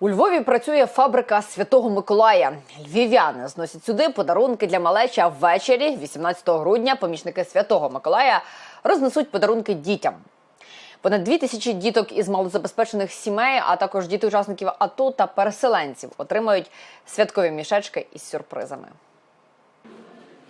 У Львові працює фабрика Святого Миколая. Львів'яни зносять сюди подарунки для малечі. А ввечері, 18 грудня, помічники Святого Миколая рознесуть подарунки дітям. Понад дві тисячі діток із малозабезпечених сімей, а також діти учасників АТО та переселенців отримають святкові мішечки із сюрпризами.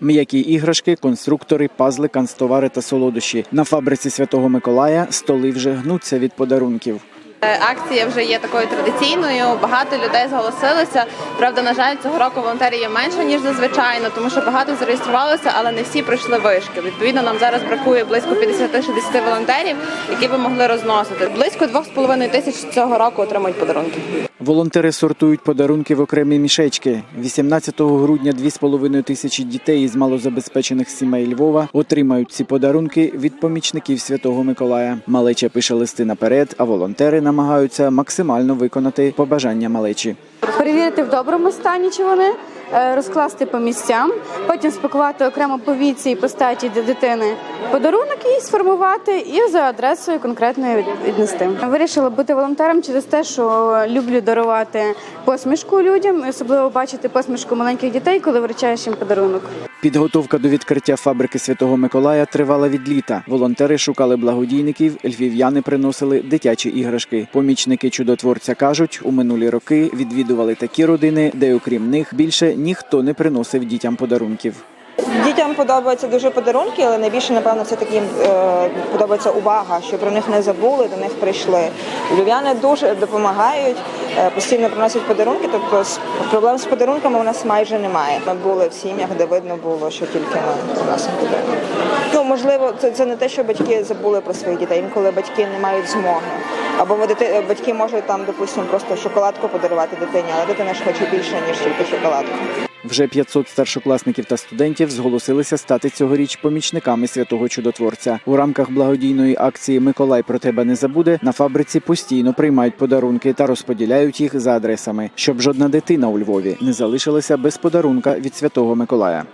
М'які іграшки, конструктори, пазли, канцтовари та солодощі. На фабриці Святого Миколая столи вже гнуться від подарунків. Е, Акція вже є такою традиційною. Багато людей зголосилися. Правда, на жаль, цього року волонтерів є менше ніж зазвичай, тому що багато зареєструвалося, але не всі пройшли вишки. Відповідно, нам зараз бракує близько 50-60 волонтерів, які би могли розносити. Близько 2,5 тисяч цього року отримують подарунки. Волонтери сортують подарунки в окремі мішечки. 18 грудня 2,5 тисячі дітей із малозабезпечених сімей Львова отримають ці подарунки від помічників Святого Миколая. Малеча пише листи наперед, а волонтери намагаються максимально виконати побажання малечі. перевірити в доброму стані, чи вони е, розкласти по місцям, потім спакувати окремо по віці і по статі для дитини подарунок і сформувати і за адресою конкретною віднести. Вирішила бути волонтером через те, що люблю дарувати посмішку людям, особливо бачити посмішку маленьких дітей, коли вручаєш їм подарунок. Підготовка до відкриття фабрики Святого Миколая тривала від літа. Волонтери шукали благодійників, львів'яни приносили дитячі іграшки. Помічники чудотворця кажуть, у минулі роки відвідували такі родини, де окрім них більше ніхто не приносив дітям подарунків. Дітям подобаються дуже подарунки, але найбільше, напевно, все таки е, подобається увага, що про них не забули, до них прийшли. Львів'яни дуже допомагають, е, постійно приносять подарунки, тобто проблем з подарунками у нас майже немає. Ми були в сім'ях, де видно було, що тільки ми приносимо подарунки. Ну, можливо, це, це не те, що батьки забули про своїх дітей, інколи батьки не мають змоги. Або батьки можуть там, допустимо, просто шоколадку подарувати дитині, але дитина ж хоче більше, ніж тільки шоколадку. Вже 500 старшокласників та студентів зголосилися стати цьогоріч помічниками святого чудотворця. У рамках благодійної акції Миколай про тебе не забуде на фабриці постійно приймають подарунки та розподіляють їх за адресами, щоб жодна дитина у Львові не залишилася без подарунка від святого Миколая.